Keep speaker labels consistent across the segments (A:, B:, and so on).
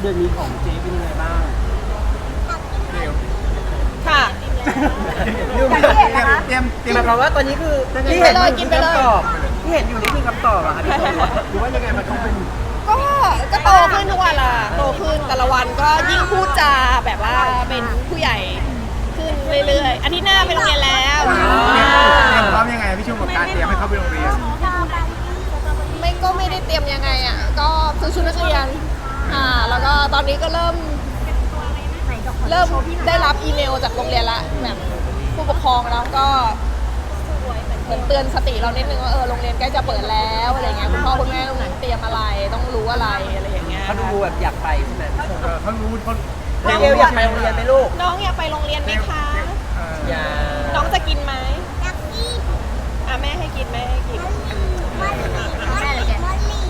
A: เดือนนี้ของเจ๊เป็นยังไงบ้าง
B: ค่ะ
C: อย่างที่เห็นนะคะ
D: เตรียมเตรียม
E: หมายความว่าตอนนี้คือที่
B: กินไป
E: เห็น
B: เลยกินไปเลย
E: คำตอบที่เห็นอยู่นี่คือคำตอบอะค่ะพี่ชม
A: หรือว่ายังไงมันต้องเป็น
B: ก็ก็โตขึ้นทุกวันละโตขึ้นแต่ละวันก็ยิ่งพูดจาแบบว่าเป็นผู้ใหญ่ขึ้นเรื่อยๆอาทิตย์หน้าไปโรงเรียนแล้ว
D: เตรียมพร้อมยังไงพี่ชมกับการเตรียมให้เขาไปโรงเรียน
B: ไม่ก็ไม่ได้เตรียมยังไงอะก็ซื้อชุดนักเรียน อ่าแล้วก็ตอนนี้ก็เริ่มเริ่มได้รับอีเมลจากโรงเรียนละแบบผู้ปกครองแล้วก็เหมือนเตือนสติเรานิดนึงว่าเออโรงเรียนใกล้จะเปิดแล้วอะไรเงี้ยคุณพ่อคุณแม่ต้องเตรียมอะไรต้องรู้อะไรอะไรอย่างเงี้ย
E: เขาดูแบบอยากไปใช่ไหม
D: เออเขารู้เขา
E: เกลอยากไปโรงเรียนไหมลูก
B: น้องอยากไปโรงเรียนไหมคะ
D: เออ
E: อยาก
B: น้องจะกินไหมอะแม่ให้กินแม่ให้กิน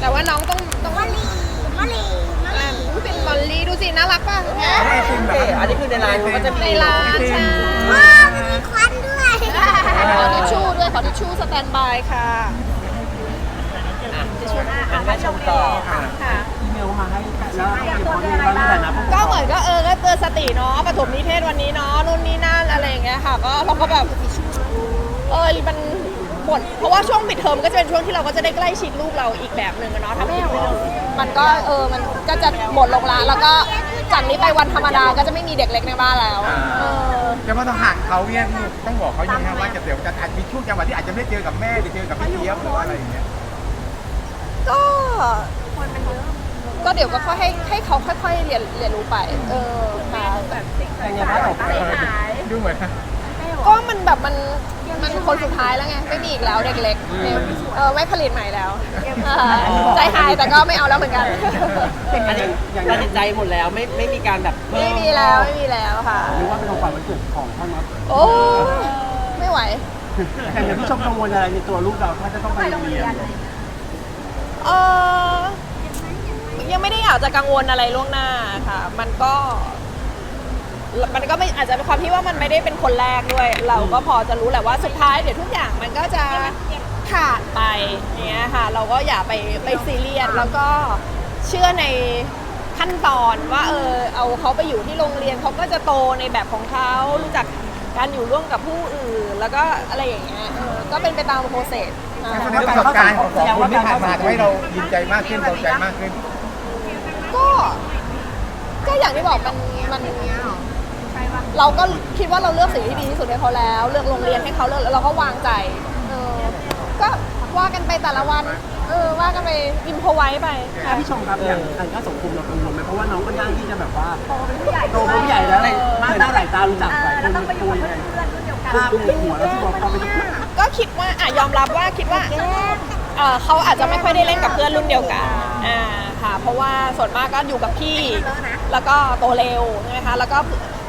B: แต่ว่าน้องต้องต้องอะเป็นม อลลี่ดูสิน่ารักป่ะ
D: ให้ไอติมเหร
E: เอ๊ะ
D: อ
E: อันนี้คือในไลน์เขาก็จะมี
B: ในร้านใช่ขอทิชชู่ด้วยขอทิชชู่สแตนบายค่ะ
E: อะอันแม่ชมต่อค่ะ
B: ค่ะ
A: อีเมลมาให้แล้วเตรียมพร้อมยังไงบ้างในฐานะผู้ปกคร
B: ก็
A: อง
B: เหมือนก็เออก็เตือนสติเนาะปฐมนิเทศวันนี้เนาะนู่นนี่นั่นอะไรอย่างเงี้ยค่ะ ก็เราก็แบบเออมัน หมดเพราะว่าช่วงปิดเทอมก็จะเป็นช่วงที่เราก็จะได้ใกล้ชิดลูกเราอีกแบบหนึ่งอะเนาะทำให้มันก็เออมันก็จะหมดลงละแล้วก็จากนี้ไปวันธรรมดาก็จะไม่มีเด็กเล็กในบ้านแล้วเออ
D: จะว่าต้องห่างเขาเนี่ยต้องบอกเขาอย่างนี้ว่าจะเดี๋ยวจะอาจมีช่วงจังหวะที่อาจจะไม่ได้เจอกับแม่หรือเจอกับพี่เจี๊ยบหรืออะไรอย่างเงี้ย
B: ก็ก็เดี๋ยวก็ค่อยให้ให้เขาค่อย ๆ เรียนเรียนรู้ไป เออค่ะ
A: ยังไงบ้างของ
D: ดูเหมือน
B: ก็มันแบบมัน มันคนสุดท้ายแล้วไง ไม่มีอีกแล้วเด็กเล็กเออไม่ผลิตใหม่แล้วอ่าใจหายแต่ก็ไม่เอาแล้วเหมือนกัน
E: อันนี้ตัดสินใจหมดแล้วไม่ไม่มีการแบบเพิ่
B: ไม่มีแล้วไม่มีแล้วค่ะ
A: หรือว่าเป็นของขวัญวันเกิดของพ่อน็อต
B: โอ้ไม่ไหว
A: แต่อย่างพี่ชมกังวลอะไรในตัวลูกเราถ้าจะต้องไปโรงเรียน
B: เออยังไม่ได้อยากจะกังวลอะไรล่วงหน้าค่ะ มันก็ มันก็ไม่อาจจะเป็นความที่ว่ามันไม่ได้เป็นคนแรกด้วย เราก็พอจะรู้แหละว่าสุดท้ายเดี๋ยวทุกอย่างมันก็จะผ่านไปอย่างเงี้ยค่ะ เราก็อย่าไปไปซีเรียสแล้วก็เชื่อในขั้นตอนว่าเออเอาเขาไปอยู่ที่โรงเรียนเขาก็จะโตในแบบของเขารู้จักการอยู่ร่วมกับผู้อื่น แล้วก็อะไรอย่างเงี้ยเออก็เป็นไปตามโปรเซสนะ
D: แสดงว่าประสบการณ์ของสองคนที่ผ่านมาทำให้เรายินใจมากขึ้นเบาใจมากขึ้น
B: ก็ ก็อย่างที่บอกมันมันเราก็คิดว่าเราเลือกสิ่งที่ดีที่สุดให้เขาแล้ว เลือกโรงเรียนให้เขาเลือกแล้วเราก็วางใจเออก็ว่ากันไปแต่ละวันเออว่ากันไปอิมพอไว้ไป
A: ถ้าพี่ชมครับอย่างทางด้านสังคมเรากังวลไหมเพราะว่าน้องก็ย่างที่จะแบบว่า
C: โตเป็นผู้ใหญ่
A: โตเป็นผู้ใหญ่แล้วอะไรมากหน้าหลายตารู้จักหลายค
C: แล้ว
A: น
C: ต้องไป
A: มัน
C: อก
A: ลัว
C: ยู่
A: ยัง
C: กับ
A: ไง
C: เพื่อนรุ่นเดียวกัน
A: ภาพในหัวแล้วที่บอกเขาเป็น
B: ก็คิดว่าอะยอมรับว่าคิดว่าเอ่อเขาอาจจะไม่ค่อยได้เล่นกับเพื่อนรุ่นเดียวกันอ่าค่ะ เพราะว่าส่วนมากก็อยู่กับพี่ แล้วก็โตเร็วใช่ไหมคะแล้วก็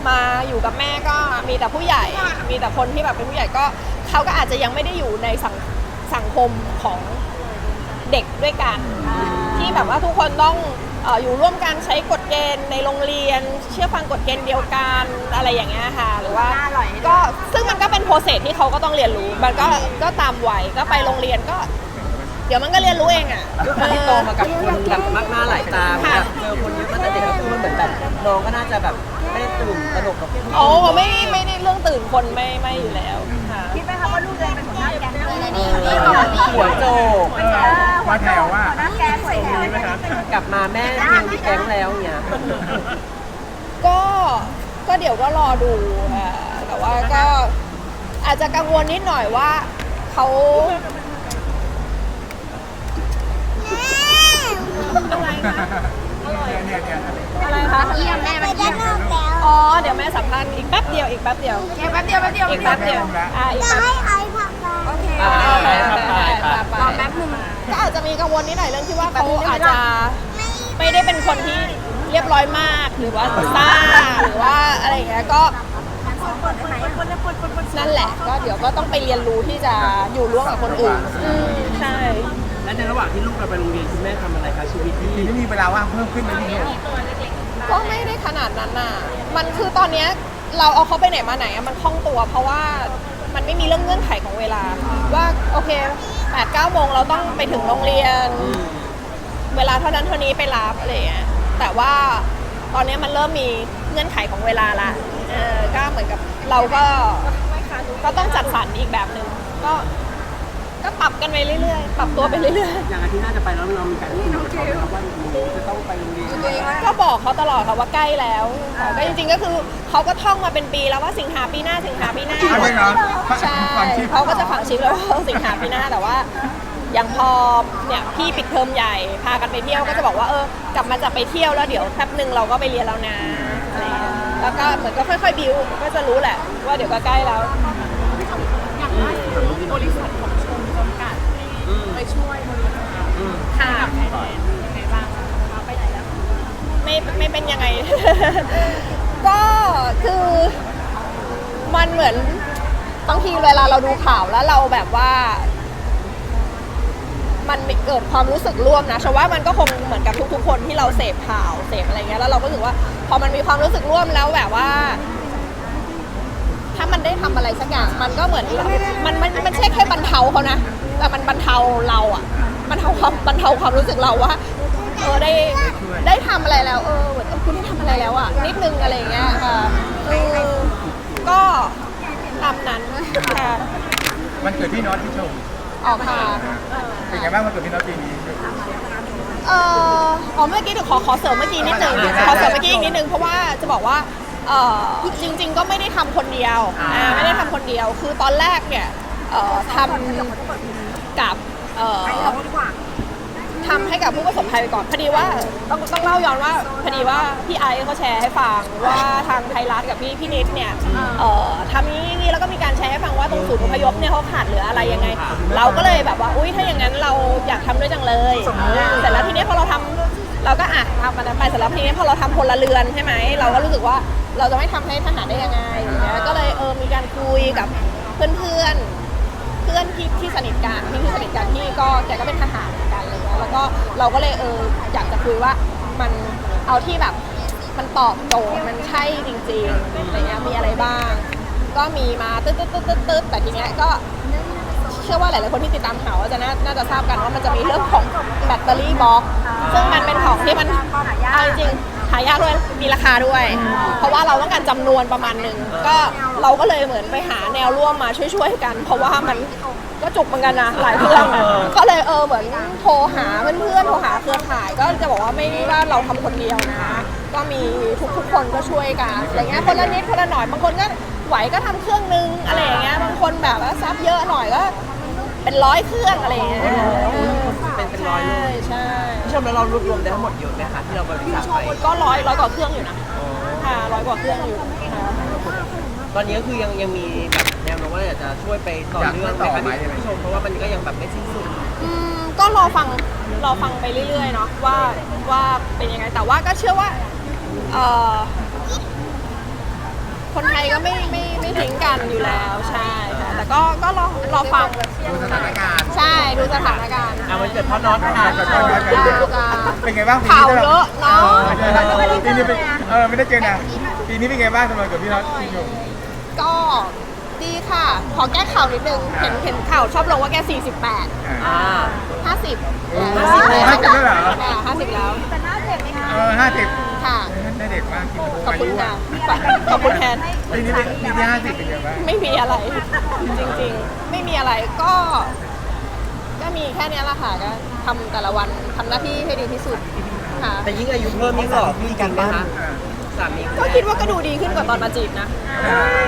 B: มาอยู่กับแม่ก็มีแต่ผู้ใหญ่ มีแต่คนที่แบบเป็นผู้ใหญ่ก็เขาก็อาจจะยังไม่ได้อยู่ในสังสังคมของเด็กด้วยกัน ที่แบบว่าทุกคนต้องเอ่ออยู่ร่วมกันใช้กฎเกณฑ์ในโรงเรียน เชื่อฟังกฎเกณฑ์เดียวกันอะไรอย่างเงี้ยค่ะ หรือว่า
C: อร่อย
B: ก็ซึ่งมันก็เป็นโปรเซสที่เขาก็ต้องเรียนรู้ มันก็ก็ตามวัยก็ไปโรงเรียนก็ เดี๋ยวมันก็เรียนรู้เองอะ
E: ด้วยความที่โตมากับคนแบบมากหน้าหลายตาแบบเจอ นแบบน้องก็น่าจะแบบไม่ได้ตื่นตระหนกกับผู้
B: โอ้ไม่ไม่ได้เรื่องตื่นคนไม่ไม่อยู่แล้วค่ะ
C: คิดไหมคะว่าลูกเรียนเป็นหัวหน้าแก๊งเลยนี่
E: หัวโจก
D: มาแถวว่า
C: หัวหน้าแก๊งหัวแถว
E: กลับมาแม่ยังมีแก๊งแล้วอย่างเงี้ย
B: ก็ก็เดี๋ยวก็รอดูค่ะแต่ว่าก็อาจจะกังวลนิดหน่อยว่าเขาอะไรคะ
D: เนี่ยเนี่ย
B: อะไรคะ
C: เยี่ยมแม่มันเยี่ยม
B: อ๋อเดี๋ยวแม่สัมภาษณ์อีกแป๊บเดียวอีกแป๊บเดียว
C: แค่แป๊บเดียวแป๊บเดียว
B: อีกแป๊บเดียวอะอีกแป๊บ
C: โอเค
E: อ่า
B: ไปไปไปไป
C: รอแป๊บนึง
B: ก็อาจจะมีกังวลนิดหน่อยเรื่องที่ว่าเขาอาจจะไม่ได้เป็นคนที่เรียบร้อยมากหรือว่าซ่าหรือว่าอะไรอย่างเงี้ยก็นั่นแหละก็เดี๋ยวก็ต้องไปเรียนรู้ที่จะอยู่ร่วมกับคนอื่นอืมใช่
A: และในระหว่างที่ลูกเราไปโรงเรียนคุณแม่ทำอะไรคะชีวิตที่
D: ทีนี้มีเวลาว่างเพิ่มขึ้นไหมพี่ชม
B: ก็ไม่ได้ขนาดนั้นน่ะ มันคือตอนเนี้ยเราเอาเขาไปไหนมาไหนอะมันคล่องตัว เพราะว่ามันไม่มีเรื่องเงื่อนไขของเวลา ว่าโอเค8ปดเก้าโมงเราต้องไปถึงโรงเรียน เวลาเท่านั้นเท่านี้ไปรับอะไรอย่างเงี้ยแต่ว่าตอนนี้มันเริ่มมีเงื่อนไขของเวลาละเออก็เหมือนกับเราก็ก็ต้องจัดสรรอีกแบบหนึ่งก็ ก็ปรับกันไปเรื่อยๆ ปรับตัวไปเรื่อย
A: อย่างอาทิตย์หน้าจะไปแล้วเรามีการพูดคุยกับเขาไหมครับว่าหนูจะต้องไปโรงเรียน
B: ๆ ก็บอกเขาตลอดค่ะว่าใกล้แล้วค่ะก็จริงๆก็คือเขาก็ท่องมาเป็นปีแล้วว่าสิงหาปีหน้าสิงหาปีหน้า
D: เอาไว้เนาะ
B: ใช่
D: ฟังชื่อ
B: เขาก็จะฝังชิปแล้วว่าสิงหาปีหน้าแต่ว่า อย่างพอเนี่ยพี่ปิดเทอมใหญ่พากันไปเที่ยวก็จะบอกว่าเออกลับมาจะไปเที่ยวแล้วเดี๋ยวแป๊บหนึ่งเราก็ไปเรียนแล้วนะอะไรอย่างเงี้ยแล้วก็เหมือนก็ค่อยๆบิวก็จะรู้แหละ ว่าเดี๋ยวก็ใกล้แล้ว
E: อืม
B: ค่ะไม่ไม่เป็นยังไง ก็คือมันเหมือนบางทีเวลาเราดูข่าวแล้วเราแบบว่า มันมีเกิดความรู้สึกร่วมนะฉันว่ามันก็คงเหมือนกับทุกๆคนที่เราเสพข่าวเสพอะไรเงี้ยแล้วเราก็รู้สึกว่า พอมันมีความรู้สึกร่วมแล้วแบบว่า ถ้ามันได้ทำอะไรสักอย่าง มันก็เหมือนมันมันมันไม่ใช่แค่บรรเทาเขานะแต่มันบ รรเทาเราอะบรรเทาความบรรเทาความรู้สึกเราว่าเออได้ได้ทำอะไรแล้ว เออเหมือนเออคุณได้ทำอะไรแล้วอะนิดนึงอะไรอย่างเงี้ยค่ะเออก็ตามนั้นค่ะ
D: มันเกิดพี่น็อตที่ชม
B: ออกมา
D: เป็นไงบ้างมันเกิดพี่น็อตปีนี้
B: เอ่ออ๋อเมื่อกี้เดี๋ยวขอขอเสริมเมื่อกี้นิดนึง
D: ได้ได้
B: ขอเสริมเมื่อกี้อีกนิดนึงเพราะว่าจะบอกว่าเอ่อจริง ๆ ก็ไม่ได้ทำคนเดียวอ่าไม่ได้ทำคนเดียว คือตอนแรกเนี่ยเอ่อทำ กับเอ่อทำให้กับผู้ประสบภัยไปก่อนพอดีว่าต้องต้องเล่าย้อนว่าพอดีว่าพี่ไอซ์เขาแชร์ให้ฟังว่าทางไทยรัฐกับพี่พี่นิดเนี่ยเอ่อทำนี้นี่แล้วก็มีการแชร์ให้ฟังว่าตรงศูนย์อพยพเนี่ยเขาขาดเหลืออะไรยังไง เราก็เลยแบบว่าอุ้ยถ้าอย่างนั้นเราอยากทำด้วยจังเลยเสร็จแล้วทีนี้พอเราทำเราก็อะทำมันนั้นไปเสร็จแล้วทีนี้พอเราทำพลเรือนใช่ไหมเราก็รู้สึกว่าเราจะไม่ทำให้ทหารได้ยังไงอย่างเงี้ยก็เลยเออมีการคุยกับเพื่อนๆเพื่อนที่ที่สนิทกันที่ที่สนิทกันที่ก็แกก็เป็นทหารเหมือนกันอะไรเงี้ยแล้วก็เราก็เลยเอออยากจะคุยว่ามันเอาที่แบบมันตอบโจทย์มันใช่จริงๆอะไรเงี้ยมีอะไรบ้าง ก็มีมาตึ๊ดตึ๊ดตึ๊ดตึ๊ดตึ๊ดแต่ทีเนี้ยก็ เชื่อว่าหลาย ๆ คนที่ติดตามข่าวก็จะน่าน่าจะทราบกันว่ามันจะมีเรื่องของแบตเตอรี่บล็อก ซึ่งมันเป็นของที่มันเอาจริงๆ หายากด้วยมีราคาด้วย เพราะว่าเราต้องการจำนวนประมาณหนึ่งก็เราก็เลยเหมือนไปหาแนวร่วมมาช่วยๆกัน เพราะว่ามันก็จุกเหมือนกันนะหลายเครื่องก็เลยเออเหมือนโทรหาเพื่อนๆโทรหาเครือข่าย ก็จะบอกว่าไม่ได้ว่าเราทำคนเดียวนะ ก็มีทุกๆคนก็ช่วยกันอะไรเงี้ยคนละนิดคนละหน่อยบางคนก็ไหวก็ทำเครื่องนึงอะไรอย่างเงี้ยบางคนแบบว่าซับเยอะหน่อยก็เป็นร้อยเครื่องอะไรอย่างเงี้ย
E: เป็นเป็นร้อยเล
B: ใช่
E: ย
B: ใช่
E: พี่ชมแล้วเรารวบรวมได้ทั้งหมดเยอะไหมคะที่เราบริจาคไป
B: ก็ร้อยร้อยกว่าเครื่องอยู่นะค่ะร้อยกว่าเครื่องอยู่ค่ะ
E: ตอนนี้ก็คือยังยังมีแบบแนวโน้มว่าอยากจะช่วยไปต่อเนื่องไหมคะพี่ชมเพราะว่ามันก็ยังแบบไม่สิ้นสุด
B: อืมก็รอฟังรอฟังไปเรื่อยๆเนาะว่าว่าเป็นยังไงแต่ว่าก็เชื่อว่าเอ่อ คนไทยก็ไม่ไม่ไม่ทิ้งกันอยู่แล้วใช่ค่ะแต่ก็ก็รอรอฟัง
D: ดูสถานการณ์
B: ใช่ดูสถานการณ์
E: อะมันเกิดเพราะน็อตค่ะ
D: เกิดเพราะน็อตเป็นไงบ้างปี
B: ข่าว
D: นี้
B: เยอะเนาะ
D: ปีนี้เป็นเออไม่ได้เจอนะปีนี้เป็นไงบ้างสำหรับกับพี่น็อตพี่ชม
B: ก็ดีค่ะ ขอแก้ข่าวนิดนึงเห็นเห็นข่าวชอบลงว่าแก 48
E: อ่า
B: 50
D: โอ้ห้าสิบแล้วเหรอ
B: ค่ะ50แล้ว
D: เออห้าสิบ
B: ค่ะ
D: ได้เด็กมากกิน
B: ขอบ
D: อา
B: คุณ
D: ยุ
B: ค่ะ
D: อะ
B: ขอบคุณแทน
D: ปีนี้เป็นปีที่ห้าสิบเป็นไงบ้าง
B: ไม่มีอะไร จริงๆ ไม่มีอะไรก็ ก็มีแค่เนี้ยแหละค่ะก็ทำแต่ละวันทำหน้าที่ให้ดีที่สุดค่ะ
E: แต่ยิ่งอายุเพิ่มยิ่งหล่อขึ้นจริงไหมคะสามี
B: ก็คิดว่าก็ดูดีขึ้นกว่าตอนมาจีบนะ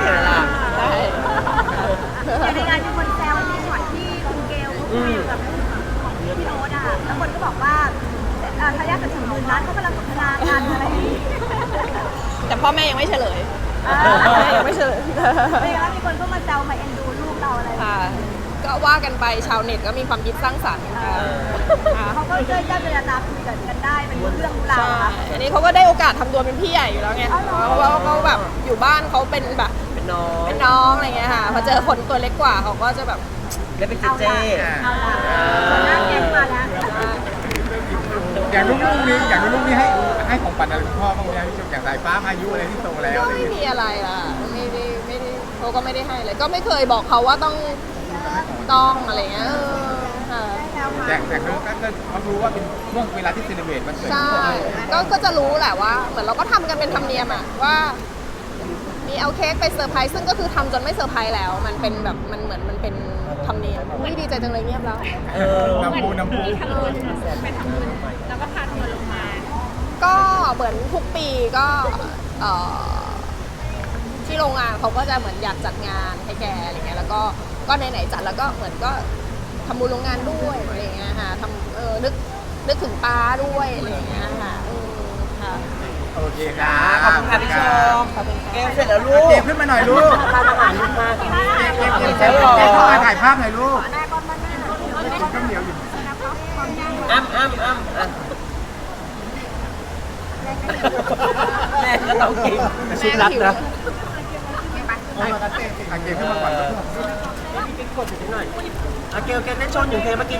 E: เห็นไหมล่ะ
B: ใช่
C: ในงานมีคนแซวในช็อตที่คุณเกลเขาคุยกับของพี่โน้ตอะแล้วคนก็บอกว่าเอ่อทายาทจะถึงหมื่นล้านเขากำลังสนทนากันอะไรอย่างนี้
B: แต่ พ่อแม่ยังไม่เฉลย
C: อ่า
B: พ่อแม่ยังไม่เฉลย
C: เป็นไงบ้างมีคนเข้ามาแซวมาเอ็นดูลูกเราอะไรอย่างเงี้ย
B: ค่ะ ก็ว่ากันไปชาวเน็ตก็มีความคิดสร้างสรรค์ค่ะค่ะ
C: เขาก็เจอเจ้าเจรจาคุยกันกันได้เป็นเรื่องรู้ราว
B: ใช่
C: อะ
B: อันนี้เขาก็ได้โอกาสทำตัวเป็นพี่ใหญ่อยู่แล้วไงเพราะว่าเขาแบบอยู่บ้านเขาเป็นแบบ
E: เป็นน้อง
B: เป็นน้องอะไรเงี้ยค่ะพอเจอคนตัวเล็กกว่าเขาก็จะแบบ
E: ได้เป็นเจเจ
C: เอาละหัวหน้าแก๊งมาแล้ว
D: อย่างลูกๆนี้อย่างลูกๆนี้ให้ให้ของปันอะไรคุณพ่อบ้างไหมพี่ชมอย่างสายฟ้าพายุอะไรที่โตแล้ว
B: ก็
D: อะไร
B: ไม่
D: อย่าง
B: มี
D: เงี้ย
B: อะไรล่ะไม่ได้ไม่ได้เขาก็ไม่ได้ให้เลยก็ไม่เคยบอกเขาว่าต้องต้องอะไรเงี้ยเออค่ะ
C: วมา
D: แต่แต่เขาก็เขารู้ว่าเป็นช่วงเวลาที่เซเลบรตมันเกิด
B: ใช่ก็ก็จะรู้แหละว่า เหมือนเราก็ทำกันเป็นธรรมเนียมอะว่า มีเอาเค้กไปเซอร์ไพรส์ซึ่งก็คือทำจนไม่เซอร์ไพรส์แล้ว มันเป็นแบบมันเหมือนมันเป็น ธรรมเนียมอุ้ยดีใจจังเลยเงียบแล้ว
E: เออ
D: น้ำปูน้ำปู
B: ก็เหมือนทุกปีก็เอ่อที่โรงงานเขาก็จะเหมือนอยากจัดงานให้แกอะไรเงี้ยแล้วก็ก็ไหนๆจัดแล้วก็เหมือนก็ทำบุญโรงงานด้วยอะไรเงี้ยค่ะทำเออนึกนึกถึงป้าด้วยอะไรเงี้ยค่ะอืมค่ะ
D: โอเคครับ
E: ขอบคุณค่ะพี่ชมเกมเสร็จแล้วลูก
D: เกมขึ้นมาหน่อยลูก
E: ทานอาหารลูกมา
D: เกมเกมเกมเข้ามาถ่ายภาพหน่อยลูก
C: หน้าก้อนบ้านหน้า
D: กินข้าวเหนียวอยู่
E: อ้ำอ้ำอ้ำอะแม่ก็ต้องกิน
B: ชุดรักนะ
D: อะเกลขึ้นมาก่อนลูก
E: อะเกลแกลเล่นชนอยู่เพลเมื่อกี้ที่